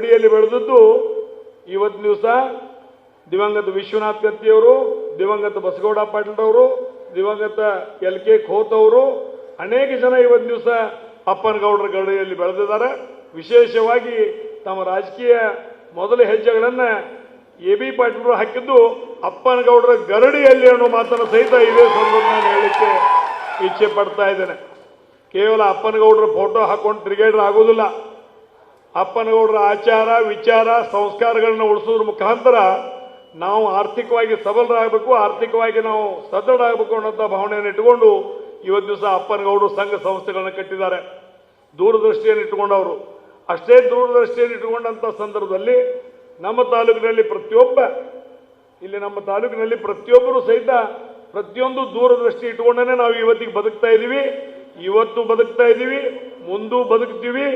ಅಡಿಯಲ್ಲಿ ಬೆಳೆದದ್ದು ಇವತ್ತು ದಿವಸ ದಿವಂಗತ ವಿಶ್ವನಾಥ್ ಕತ್ತಿಯವರು ದಿವಂಗತ ಬಸಗೌಡ ಪಾಟೀಲ್ರವರು ದಿವಂಗತ ಎಲ್ ಕೆ ಖೋತ್ ಅವರು, ಅನೇಕ ಜನ ಇವತ್ತು ದಿವಸ ಅಪ್ಪನಗೌಡರ ಗಡಿಯಲ್ಲಿ ಬೆಳೆದಿದ್ದಾರೆ. ವಿಶೇಷವಾಗಿ ತಮ್ಮ ರಾಜಕೀಯ ಮೊದಲ ಹೆಜ್ಜೆಗಳನ್ನು ಎ ಬಿ ಪಾಟೀಲ್ರು ಹಾಕಿದ್ದು ಅಪ್ಪನಗೌಡರ ಗರಡಿಯಲ್ಲಿ ಅನ್ನೋ ಮಾತನ್ನು ಸಹಿತ ಇದೇ ಸಂದರ್ಭ ನಾನು ಇಚ್ಛೆ ಪಡ್ತಾ ಇದ್ದೇನೆ. ಕೇವಲ ಅಪ್ಪನಗೌಡರ ಫೋಟೋ ಹಾಕೊಂಡು ತಿರುಗೇಡ್ರ ಆಗೋದಿಲ್ಲ. ಅಪ್ಪನಗೌಡರ ಆಚಾರ, ವಿಚಾರ, ಸಂಸ್ಕಾರಗಳನ್ನ ಉಳಿಸೋದ್ರ ಮುಖಾಂತರ ನಾವು ಆರ್ಥಿಕವಾಗಿ ಸಬಲರಾಗಬೇಕು, ಆರ್ಥಿಕವಾಗಿ ನಾವು ಸದೃಢರಾಗಬೇಕು ಅನ್ನೋಂಥ ಭಾವನೆಯನ್ನು ಇಟ್ಟುಕೊಂಡು ಇವತ್ತು ದಿವಸ ಅಪ್ಪನಗೌಡರು ಸಂಘ ಸಂಸ್ಥೆಗಳನ್ನು ಕಟ್ಟಿದ್ದಾರೆ. ದೂರದೃಷ್ಟಿಯನ್ನು ಇಟ್ಟುಕೊಂಡವರು. ಅಷ್ಟೇ ದೂರದೃಷ್ಟಿಯನ್ನು ಇಟ್ಟುಕೊಂಡಂಥ ಸಂದರ್ಭದಲ್ಲಿ ನಮ್ಮ ತಾಲೂಕಿನಲ್ಲಿ ಪ್ರತಿಯೊಬ್ಬ, ಇಲ್ಲಿ ನಮ್ಮ ತಾಲೂಕಿನಲ್ಲಿ ಪ್ರತಿಯೊಬ್ಬರು ಸಹಿತ ಪ್ರತಿಯೊಂದು ದೂರದೃಷ್ಟಿ ಇಟ್ಟುಕೊಂಡೇ ನಾವು ಇವತ್ತಿಗೆ ಬದುಕ್ತಾ ಇದ್ದೀವಿ ಇವತ್ತು ಬದುಕ್ತಾ ಇದ್ದೀವಿ ಮುಂದೂ ಬದುಕ್ತೀವಿ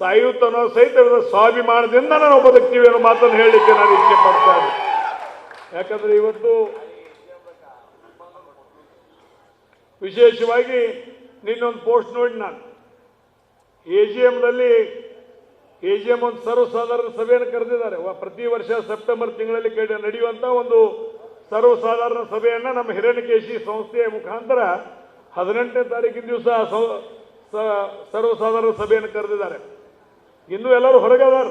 ಸಾಯುತ್ತನೋ ಸಹಿತ ಸ್ವಾಭಿಮಾನದಿಂದ ನಾವು ಬದುಕ್ತೀವಿ ಅನ್ನೋ ಮಾತನ್ನು ಹೇಳಲಿಕ್ಕೆ ನಾನು ಇಚ್ಛೆ ಪಡ್ತಾ ಇದ್ದೆ ಯಾಕಂದ್ರೆ ಇವತ್ತು ವಿಶೇಷವಾಗಿ ನಿನ್ನೊಂದು ಪೋಸ್ಟ್ ನೋಡಿ ನಾನು. ಎ ಜಿ ಎಮ್ನಲ್ಲಿ ಎ ಜಿ ಎಂ ಒಂದು ಸರ್ವಸಾಧಾರಣ ಸಭೆಯನ್ನು ಕರೆದಿದ್ದಾರೆ. ಪ್ರತಿ ವರ್ಷ ಸೆಪ್ಟೆಂಬರ್ ತಿಂಗಳಲ್ಲಿ ಕೇಳಿ ನಡೆಯುವಂತ ಒಂದು ಸರ್ವಸಾಧಾರಣ ಸಭೆಯನ್ನು ನಮ್ಮ ಹಿರಣ್ಯಕೇಶಿ ಸಂಸ್ಥೆಯ ಮುಖಾಂತರ ಹದಿನೆಂಟನೇ ತಾರೀಕಿನ ದಿವಸ ಸರ್ವಸಾಧಾರಣ ಸಭೆಯನ್ನು ಕರೆದಿದ್ದಾರೆ. ಇನ್ನೂ ಎಲ್ಲರೂ ಹೊರಗದಾರ.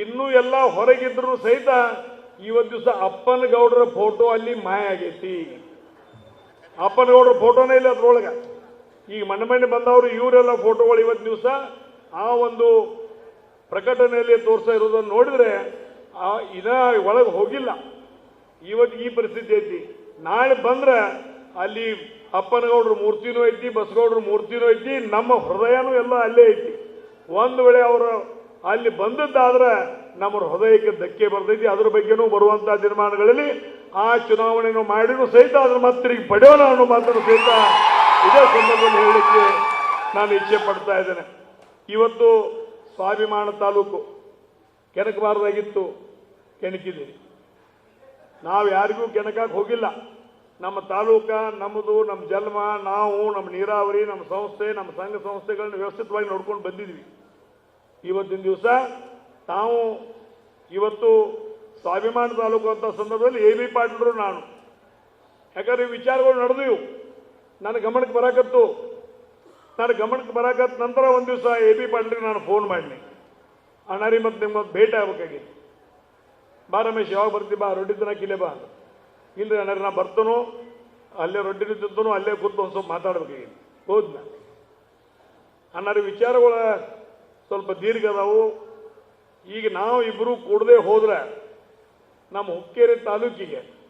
ಇನ್ನೂ ಎಲ್ಲ ಹೊರಗಿದ್ರು ಸಹಿತ ಇವತ್ತು ದಿವಸ ಅಪ್ಪನ ಗೌಡರ ಫೋಟೋ ಅಲ್ಲಿ ಮಾಯ ಆಗೈತಿ. ಅಪ್ಪನ ಗೌಡರ ಫೋಟೋನೇ ಇಲ್ಲ ಅದ್ರೊಳಗೆ. ಈಗ ಮಣ್ಣೆ ಮಣ್ಣೆ ಬಂದವರು ಇವರೆಲ್ಲ ಫೋಟೋಗಳು ಇವತ್ತು ದಿವಸ ಆ ಒಂದು ಪ್ರಕಟಣೆಯಲ್ಲಿ ತೋರಿಸ್ತಾ ಇರೋದನ್ನು ನೋಡಿದ್ರೆ ಆ ಇದ ಒಳಗೆ ಹೋಗಿಲ್ಲ. ಇವತ್ತು ಈ ಪರಿಸ್ಥಿತಿ ಐತಿ. ನಾಳೆ ಬಂದ್ರೆ ಅಲ್ಲಿ ಅಪ್ಪನಗೌಡರ ಮೂರ್ತಿನೂ ಐತಿ, ಬಸಗೌಡ್ರ ಮೂರ್ತಿನೂ ಐತಿ, ನಮ್ಮ ಹೃದಯನೂ ಎಲ್ಲ ಅಲ್ಲೇ ಐತಿ. ಒಂದು ವೇಳೆ ಅವರು ಅಲ್ಲಿ ಬಂದದ್ದಾದ್ರೆ ನಮ್ಮ ಹೃದಯಕ್ಕೆ ಧಕ್ಕೆ ಬರ್ತೈತಿ ಅದ್ರ ಬಗ್ಗೆನೂ ಬರುವಂತಹ ದಿನಮಾನಗಳಲ್ಲಿ ಆ ಚುನಾವಣೆಯನ್ನು ಮಾಡಿದ್ರು ಸಹಿತ ಅದ್ರ ಮತ್ತೆ ಪಡೆಯೋಣ ಅನ್ನೋ ಮಾತನ್ನು ಸಹಿತ ಇದೇ ಸಂದರ್ಭದಲ್ಲಿ ಹೇಳಲಿಕ್ಕೆ ನಾನು ಇಚ್ಛೆ ಪಡ್ತಾ ಇದ್ದೇನೆ. ಇವತ್ತು ಸ್ವಾಭಿಮಾನ ತಾಲೂಕು ಕೆಣಕಬಾರ್ದಾಗಿತ್ತು ಕೆಣಕಿದ್ದೀನಿ ನಾವು ಯಾರಿಗೂ ಕೆಣಕಕ್ಕೆ ಹೋಗಿಲ್ಲ. ನಮ್ಮ ತಾಲೂಕ, ನಮ್ಮದು, ನಮ್ಮ ಜನ್ಮ, ನಾವು, ನಮ್ಮ ನೀರಾವರಿ, ನಮ್ಮ ಸಂಸ್ಥೆ, ನಮ್ಮ ಸಂಘ ಸಂಸ್ಥೆಗಳನ್ನ ವ್ಯವಸ್ಥಿತವಾಗಿ ನೋಡ್ಕೊಂಡು ಬಂದಿದ್ವಿ. ಇವತ್ತಿನ ದಿವಸ ತಾವು ಇವತ್ತು ಸ್ವಾಭಿಮಾನ ತಾಲೂಕು ಅಂತ ಸಂದರ್ಭದಲ್ಲಿ ಎ ಬಿ ಪಾಟೀಲರು ನಾನು. ಯಾಕಂದ್ರೆ ಈ ವಿಚಾರಗಳು ನಡೆದಿವು. ನನ್ನ ಗಮನಕ್ಕೆ ಬರಾಕತ್ತು. ನನ್ನ ಗಮನಕ್ಕೆ ಬರಾಕತ್ತ ನಂತರ ಒಂದು ದಿವಸ ಎ ಬಿ ಪಾಟೀಲ್ಗೆ ನಾನು ಫೋನ್ ಮಾಡಲಿ. ಅಣ್ಣಾರಿ ಮತ್ತೆ ನಿಮ್ಗೆ ಭೇಟಿ ಆಗ್ಬೇಕಾಗಿತ್ತು. ಬಾ ರಮೇಶ್, ಯಾವಾಗ ಬರ್ತೀವಿ ಬಾ ರೊಟ್ಟಿ ತಿನ್ನಕ್ಕೆ ಇಲ್ಲೇ ಬಾ ಅಂದ. ಇಲ್ರಿ ಅಣ್ಣ ನಾ ಬರ್ತನು, ಅಲ್ಲೇ ರೊಟ್ಟಿ ತಿಂತನೋ, ಅಲ್ಲೇ ಕೂತು ಒಂದು ಸ್ವಲ್ಪ ಈಗ. ಹೋದ್ನ. ಅಣ್ಣಾರಿ ವಿಚಾರಗಳ ಸ್ವಲ್ಪ ದೀರ್ಘ ಅದಾವು. ಈಗ ನಾವು ಇಬ್ಬರು ಕೂಡದೆ ಹೋದ್ರೆ ನಮ್ಮ ಹುಕ್ಕೇರಿ ತಾಲೂಕಿಗೆ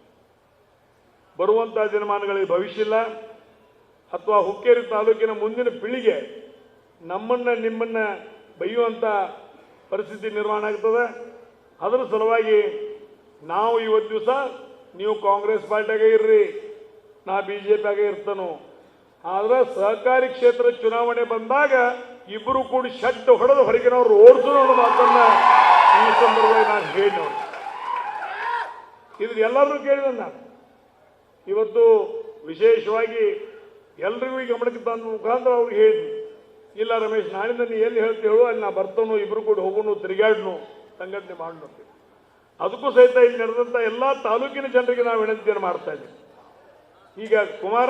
ಬರುವಂಥ ದಿನಮಾನಗಳಿಗೆ ಭವಿಷ್ಯ ಇಲ್ಲ. ಅಥವಾ ಹುಕ್ಕೇರಿ ತಾಲೂಕಿನ ಮುಂದಿನ ಪೀಳಿಗೆ ನಮ್ಮನ್ನ ನಿಮ್ಮನ್ನ ಬೈಯುವಂಥ ಪರಿಸ್ಥಿತಿ ನಿರ್ಮಾಣ ಆಗ್ತದೆ. ಅದರ ಸಲುವಾಗಿ ನಾವು ಇವತ್ತು ದಿವಸ ನೀವು ಕಾಂಗ್ರೆಸ್ ಪಾರ್ಟಿಯಾಗೆ ಇರ್ರಿ, ನಾ ಬಿ ಜೆ ಪಿಯಾಗೆ ಇರ್ತಾನು. ಆದ್ರೆ ಸಹಕಾರಿ ಕ್ಷೇತ್ರ ಚುನಾವಣೆ ಬಂದಾಗ ಇಬ್ಬರು ಕೂಡಿ ಶಟ್ ಹೊಡೆದು ಹೊರಗಿನವ್ರು ಓಡಿಸೋಣ ಅನ್ನೋ ಮಾತನ್ನ ಈ ಸಂದರ್ಭದಲ್ಲಿ ನಾನು ಹೇಳಿ ನೋಡಿ. ಇದು ಎಲ್ಲರೂ ಕೇಳಿದ ನಾನು? ಇವತ್ತು ವಿಶೇಷವಾಗಿ ಎಲ್ರಿಗೂ ಗಮನಕ್ಕೆ ತಂದ ಮುಖಾಂತರ ಅವ್ರಿಗೆ ಹೇಳಿದ್ವಿ ಇಲ್ಲ ರಮೇಶ್ ನಾಳಿಂದ ನೀ ಎಲ್ಲಿ ಹೇಳ್ತಿ ಹೇಳು, ಅಲ್ಲಿ ನಾ ಬರ್ತನು, ಇಬ್ರು ಕೂಡ ಹೋಗೋನು ತಿರುಗಾಡ್ನು ಸಂಘಟನೆ ಅಂತ. ಅದಕ್ಕೂ ಸಹಿತ ಇಲ್ಲಿ ನಡೆದಂತ ಎಲ್ಲಾ ತಾಲೂಕಿನ ಜನರಿಗೆ ನಾವು ವಿನಂತಿಯನ್ನು ಮಾಡ್ತಾ ಇದ್ದೀವಿ. ಈಗ ಕುಮಾರ